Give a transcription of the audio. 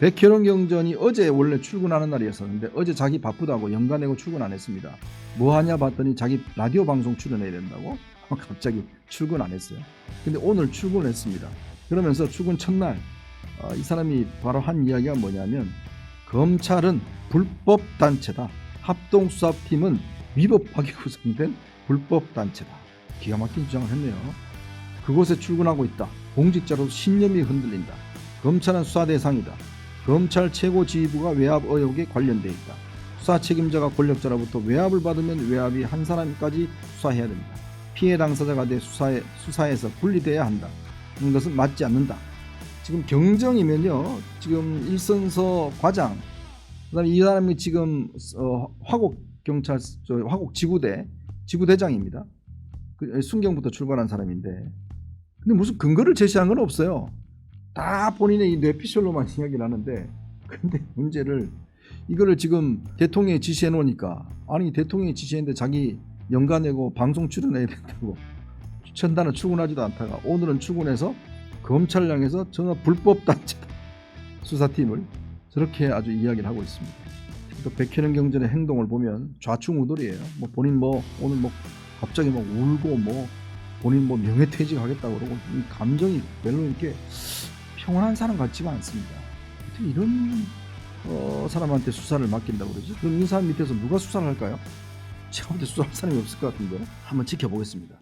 백현원 경전이 어제 원래 출근하는 날이었었는데 어제 자기 바쁘다고 연가 내고 출근 안 했습니다. 뭐 하냐 봤더니 자기 라디오 방송 출연해야 된다고 갑자기 출근 안 했어요. 근데 오늘 출근을 했습니다. 그러면서 출근 첫날 어, 이 사람이 바로 한 이야기가 뭐냐면 검찰은 불법 단체다. 합동 수사팀은 위법하게 구성된 불법 단체다. 기가 막힌 주장을 했네요. 그곳에 출근하고 있다. 공직자로 신념이 흔들린다. 검찰은 수사 대상이다. 검찰 최고 지휘부가 외압 의혹에 관련돼 있다. 수사 책임자가 권력자로부터 외압을 받으면 외압이 한 사람까지 수사해야 됩니다. 피해 당사자가 돼 수사에, 수사에서 분리돼야 한다. 이것은 맞지 않는다. 지금 경정이면요. 지금 일선서 과장, 그다음에 이 사람이 지금 어, 화곡 경찰 저 화곡 지구대 지구대장입니다. 그 순경부터 출발한 사람인데, 근데 무슨 근거를 제시한 건 없어요. 다 본인의 이 뇌피셜로만 이야기를 하는데 근데 문제를 이거를 지금 대통령이 지시해 놓으니까 아니 대통령이 지시했는데 자기 연가 내고 방송 출연해야 된다고 전단은 출근하지도 않다가 오늘은 출근해서 검찰 향해서 전혀 불법 단체다 수사팀을 저렇게 아주 이야기를 하고 있습니다. 또 백현영 경전의 행동을 보면 좌충우돌이에요. 뭐 본인 뭐 오늘 뭐 갑자기 막 울고 뭐 본인 뭐 명예퇴직하겠다고 그러고 이 감정이 별로 이렇게 평온한 사람 같지가 않습니다. 어떻게 이런 어, 사람한테 수사를 맡긴다고 그러지? 그럼 이 사람 밑에서 누가 수사를 할까요? 제가 볼 때 수사할 사람이 없을 것 같은데 한번 지켜보겠습니다.